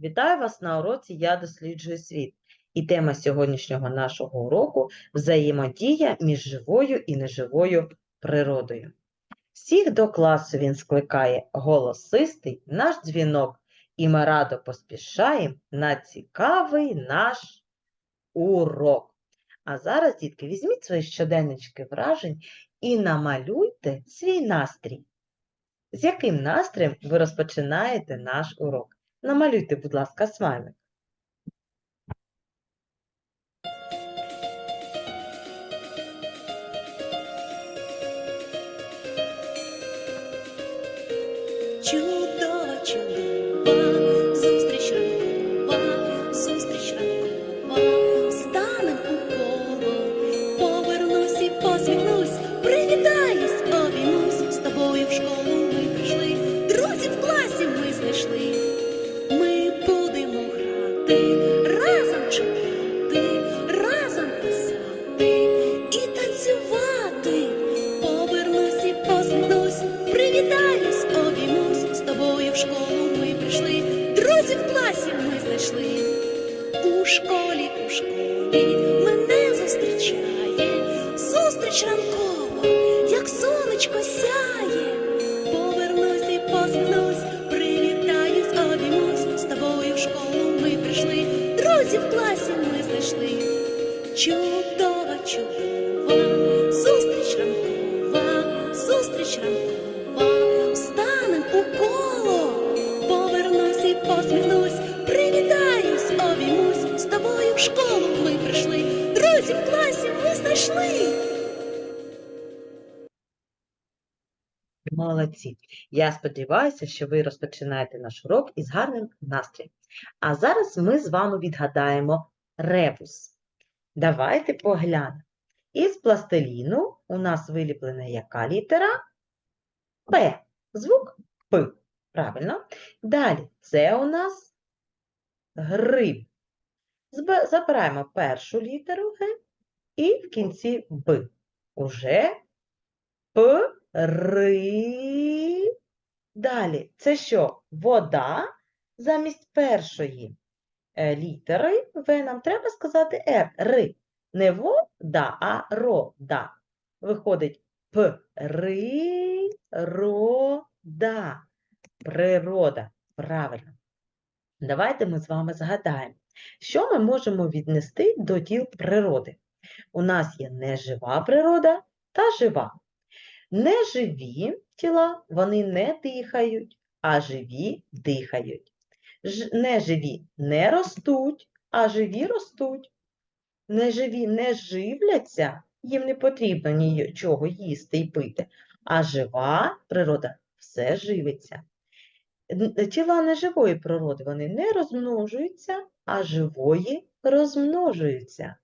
Вітаю вас на уроці Я досліджую світ. І тема сьогоднішнього нашого уроку взаємодія між живою і неживою природою. Всіх до класу він скликає голосистий наш дзвінок, і ми радо поспішаємо на цікавий наш урок. А зараз, дітки, візьміть свої щоденнички вражень і намалюйте свій настрій. З яким настроєм ви розпочинаєте наш урок? Намалюйте, будь ласка, смайлик. Я сподіваюся, що ви розпочинаєте наш урок із гарним настроєм. А зараз ми з вами відгадаємо ребус. Давайте поглянемо. Із пластиліну у нас виліплена яка літера? П. Звук П. Правильно. Далі це у нас гриб. Забираємо першу літеру Г і в кінці Б. Уже П, Ри. Далі, це що? Вода замість першої е, літери В нам треба сказати Р. Ри. Не вода, а рода. Виходить П, Ри, рода. Природа. Правильно. Давайте ми з вами згадаємо, що ми можемо віднести до тіл природи. У нас є нежива природа та жива. Неживі тіла вони не дихають, а живі дихають. Ж- Неживі не ростуть, а живі ростуть. Неживі не живляться, їм не потрібно нічого їсти і пити, а жива природа все живиться. Тіла неживої природи вони не розмножуються, а живої розмножуються.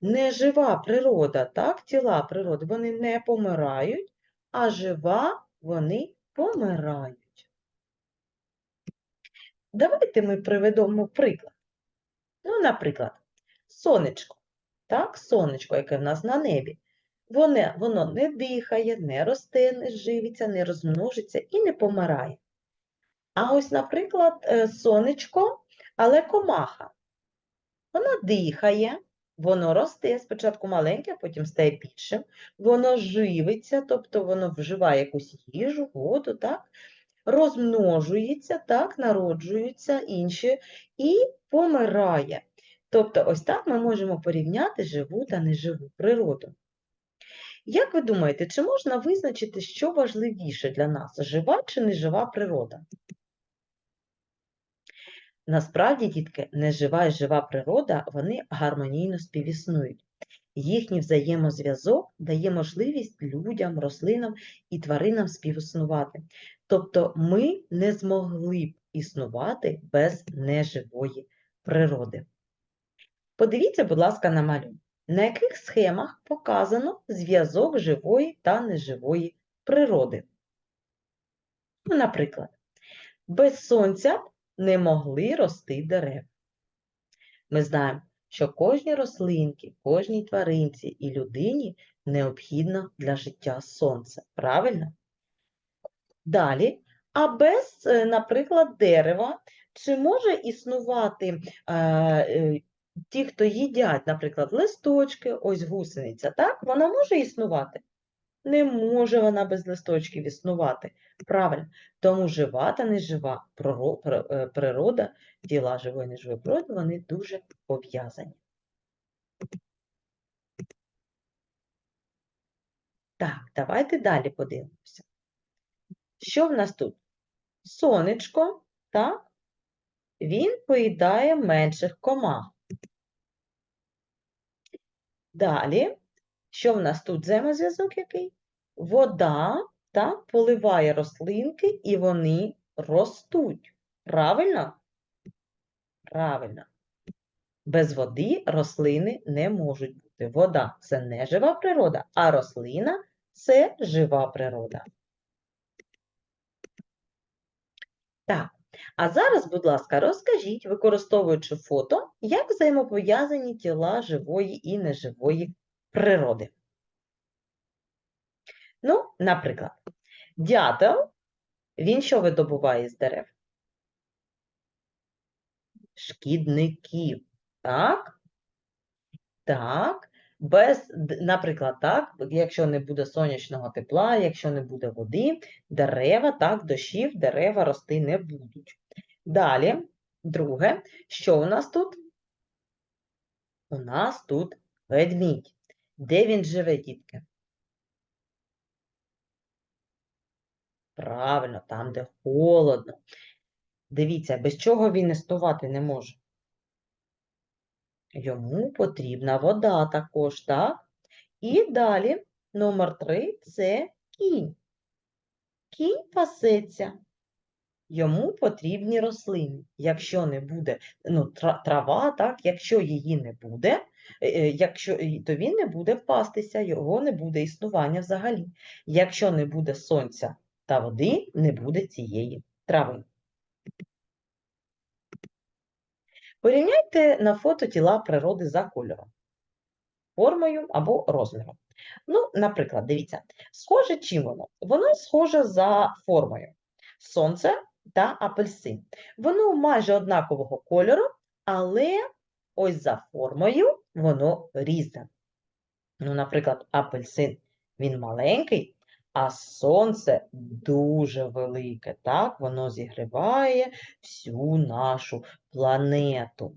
Нежива природа, так, тіла природи, вони не помирають, а жива вони помирають. Давайте ми приведемо приклад. Ну, наприклад, сонечко. Так, сонечко, яке в нас на небі. Воно, воно не дихає, не росте, не живиться, не розмножиться і не помирає. А ось, наприклад, е, сонечко, але комаха. Вона дихає, воно росте, спочатку маленьке, потім стає більшим. Воно живиться, тобто воно вживає якусь їжу, воду, так? розмножується, так, народжуються інші і помирає. Тобто, ось так ми можемо порівняти живу та неживу природу. Як ви думаєте, чи можна визначити, що важливіше для нас жива чи нежива природа? Насправді, дітки, нежива і жива природа, вони гармонійно співіснують. Їхній взаємозв'язок дає можливість людям, рослинам і тваринам співіснувати. Тобто ми не змогли б існувати без неживої природи. Подивіться, будь ласка, на малюнок. На яких схемах показано зв'язок живої та неживої природи? Ну, наприклад, без сонця не могли рости дерева. Ми знаємо, що кожній рослинці, кожній тваринці і людині необхідно для життя сонце. Правильно? Далі, а без, е, наприклад, дерева чи може існувати е, е, ті, хто їдять, наприклад, листочки, ось гусениця, так? Вона може існувати? Не може вона без листочків існувати. Правильно. Тому жива та нежива е, природа, тіла живої неживої природи, вони дуже пов'язані. Так, давайте далі подивимося. Що в нас тут? Сонечко, так? Він поїдає менших комах. Далі, що в нас тут взаємозв'язок який? Вода, так, поливає рослинки і вони ростуть. Правильно? Правильно. Без води рослини не можуть бути. Вода це не жива природа, а рослина це жива природа. Так, а зараз, будь ласка, розкажіть, використовуючи фото, як взаємопов'язані тіла живої і неживої природи. Ну, наприклад, дятел, він що видобуває з дерев? Шкідників. Так? Так. Без, наприклад, так, якщо не буде сонячного тепла, якщо не буде води, дерева, так, дощів, дерева рости не будуть. Далі, друге, що у нас тут? У нас тут ведмідь. Де він живе, дітки? Правильно, там, де холодно. Дивіться, без чого він існувати не може. Йому потрібна вода також, так? І далі, номер три це кінь. Кінь пасеться. Йому потрібні рослини. Якщо не буде ну, трава, так, якщо її не буде, якщо, то він не буде пастися, його не буде існування взагалі. Якщо не буде сонця та води, не буде цієї трави. Порівняйте на фото тіла природи за кольором, формою або розміром. Ну, наприклад, дивіться, схоже чим воно? Воно схоже за формою. Сонце та апельсин. Воно майже однакового кольору, але ось за формою воно різне. Ну, наприклад, апельсин він маленький, а сонце дуже велике. Так, воно зігріває всю нашу планету.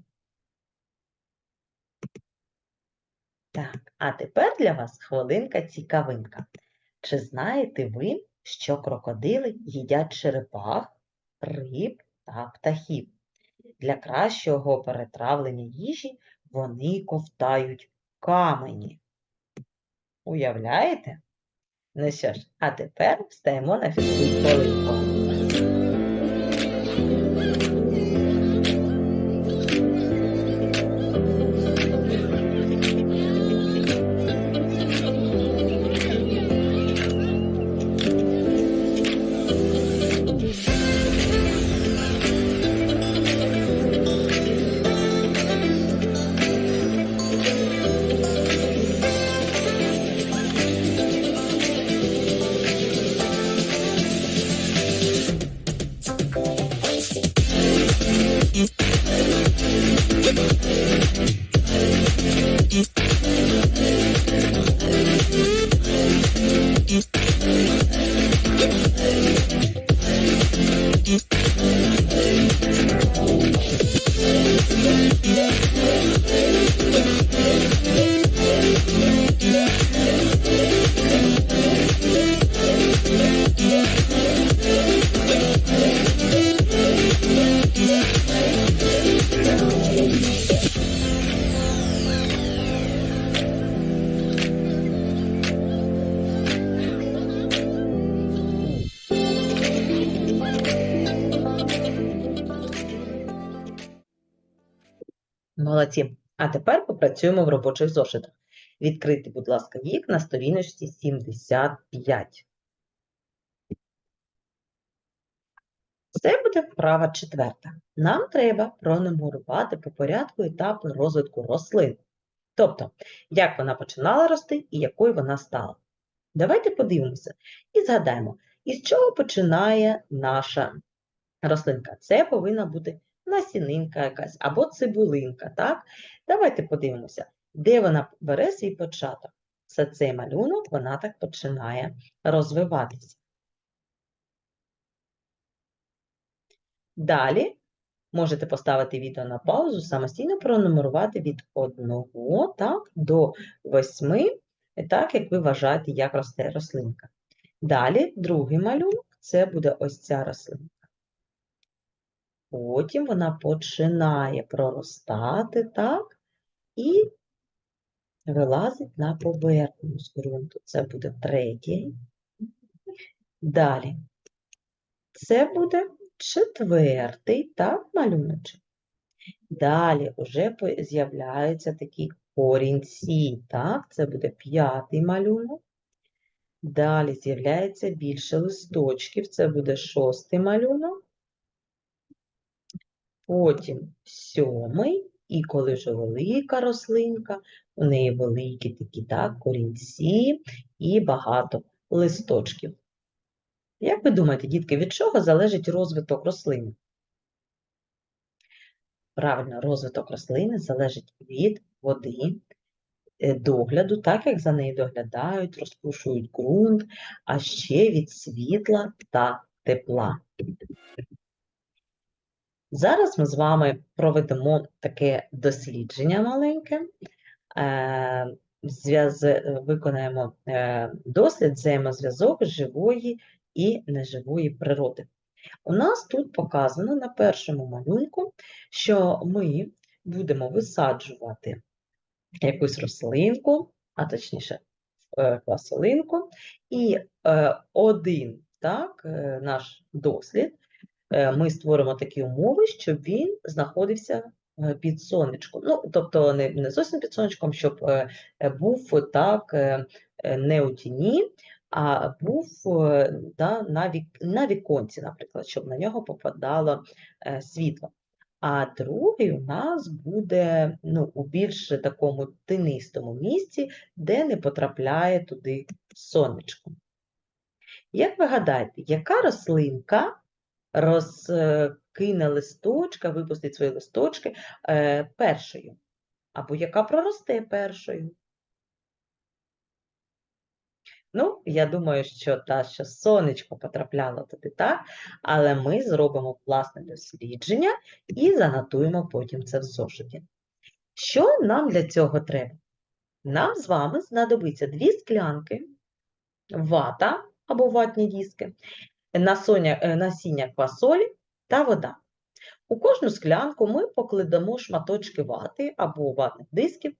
Так, а тепер для вас хвилинка-цікавинка. Чи знаєте ви, що крокодили їдять черепах, риб та птахів? Для кращого перетравлення їжі вони ковтають камені. Уявляєте? Ну що ж, а тепер встаємо на фізкультуру. Молодці. А тепер попрацюємо в робочих зошитах. Відкрийте, будь ласка, вік на сторіночці 75. Це буде вправа четверта. Нам треба пронумерувати по порядку етапи розвитку рослин. Тобто, як вона починала рости і якою вона стала. Давайте подивимося і згадаємо, із чого починає наша рослинка. Це повинна бути насінинка якась або цибулинка, так? Давайте подивимося, де вона бере свій початок. Це цей малюнок, вона так починає розвиватися. Далі можете поставити відео на паузу, самостійно пронумерувати від 1 так, до 8, так як ви вважаєте, як росте рослинка. Далі другий малюнок це буде ось ця рослинка. Потім вона починає проростати, так, і вилазить на поверхню з ґрунту. Це буде третій. Далі. Це буде четвертий, так, малюночок. Далі вже з'являються такі корінці, так, це буде п'ятий малюнок. Далі з'являється більше листочків, це буде шостий малюнок. Потім сьомий, і коли вже велика рослинка, у неї великі такі так, корінці і багато листочків. Як ви думаєте, дітки, від чого залежить розвиток рослини? Правильно, розвиток рослини залежить від води, е, догляду, так як за нею доглядають, розпушують ґрунт, а ще від світла та тепла. Зараз ми з вами проведемо таке дослідження маленьке. Е, Виконаємо е, дослід взаємозв'язок живої і неживої природи. У нас тут показано на першому малюнку, що ми будемо висаджувати якусь рослинку, а точніше квасолинку, і е, один так, наш дослід ми створимо такі умови, щоб він знаходився е, під сонечком. Ну, тобто не, не зовсім під сонечком, щоб е, е, був так е, е, не у тіні, а був е, да, на, вік, на віконці, наприклад, щоб на нього попадало е, світло. А другий у нас буде ну, у більш такому тинистому місці, де не потрапляє туди сонечко. Як ви гадаєте, яка рослинка розкине листочка, випустить свої листочки е, першою? Або яка проросте першою? Ну, я думаю, що та, що сонечко потрапляло туди, так? Але ми зробимо власне дослідження і занотуємо потім це в зошиті. Що нам для цього треба? Нам з вами знадобиться дві склянки, вата або ватні диски, насоня- е, насіння квасолі та вода. У кожну склянку ми покладемо шматочки вати або ватних дисків.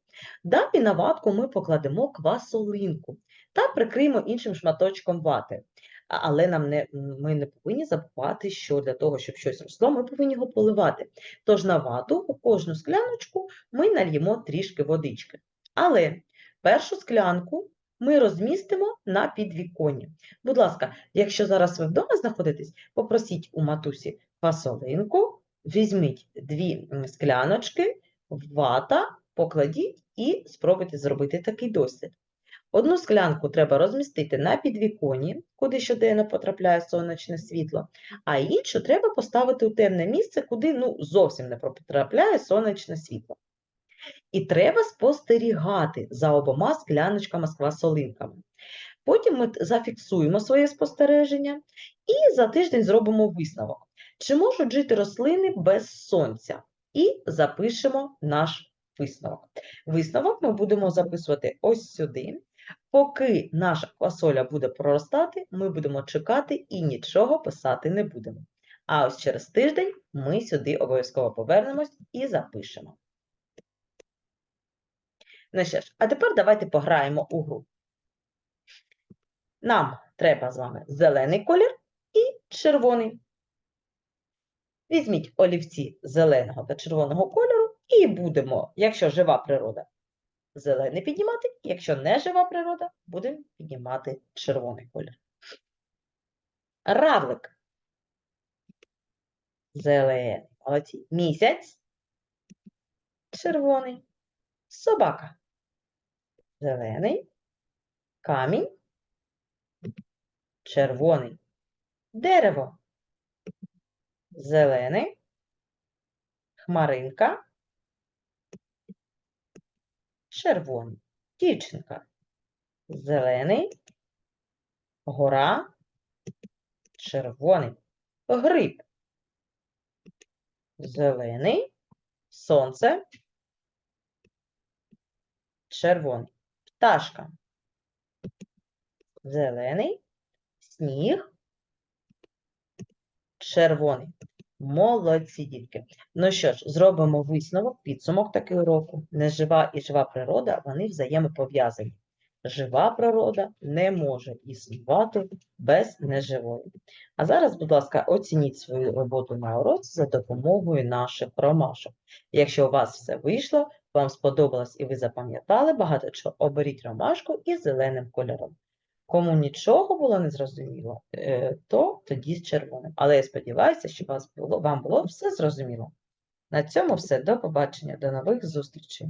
Далі на ватку ми покладемо квасолинку та прикриємо іншим шматочком вати. Але нам не, ми не повинні забувати, що для того, щоб щось росло, ми повинні його поливати. Тож на вату у кожну скляночку ми нальємо трішки водички. Але першу склянку ми розмістимо на підвіконні. Будь ласка, якщо зараз ви вдома знаходитесь, попросіть у матусі фасолинку, візьміть дві скляночки, вата, покладіть і спробуйте зробити такий дослід. Одну склянку треба розмістити на підвіконні, куди щоденно потрапляє сонячне світло, а іншу треба поставити у темне місце, куди ну, зовсім не потрапляє сонячне світло. І треба спостерігати за обома скляночками з квасолинками. Потім ми зафіксуємо своє спостереження і за тиждень зробимо висновок. Чи можуть жити рослини без сонця? І запишемо наш висновок. Висновок ми будемо записувати ось сюди. Поки наша квасоля буде проростати, ми будемо чекати і нічого писати не будемо. А ось через тиждень ми сюди обов'язково повернемось і запишемо. Ну що ж, а тепер давайте пограємо у гру. Нам треба з вами зелений колір і червоний. Візьміть олівці зеленого та червоного кольору і будемо, якщо жива природа, зелений піднімати, якщо не жива природа, будемо піднімати червоний колір. Равлик. Зелений. Молодці. Місяць. Червоний. Собака. Зелений. Камінь. Червоний. Дерево. Зелений. хмаринка, червоний, дівчинка, зелений, гора, червоний, гриб, зелений, сонце, червоний, пташка, зелений, сніг, червоний. Молодці, дітки. Ну що ж, зробимо висновок, підсумок такого року. Нежива і жива природа, вони взаємопов'язані. Жива природа не може існувати без неживої. А зараз, будь ласка, оцініть свою роботу на уроці за допомогою наших ромашок. Якщо у вас все вийшло, вам сподобалось і ви запам'ятали багато чого, оберіть ромашку із зеленим кольором. Кому нічого було незрозуміло, е, то тоді з червоним. Але я сподіваюся, що вас було, вам було все зрозуміло. На цьому все. До побачення, до нових зустрічей.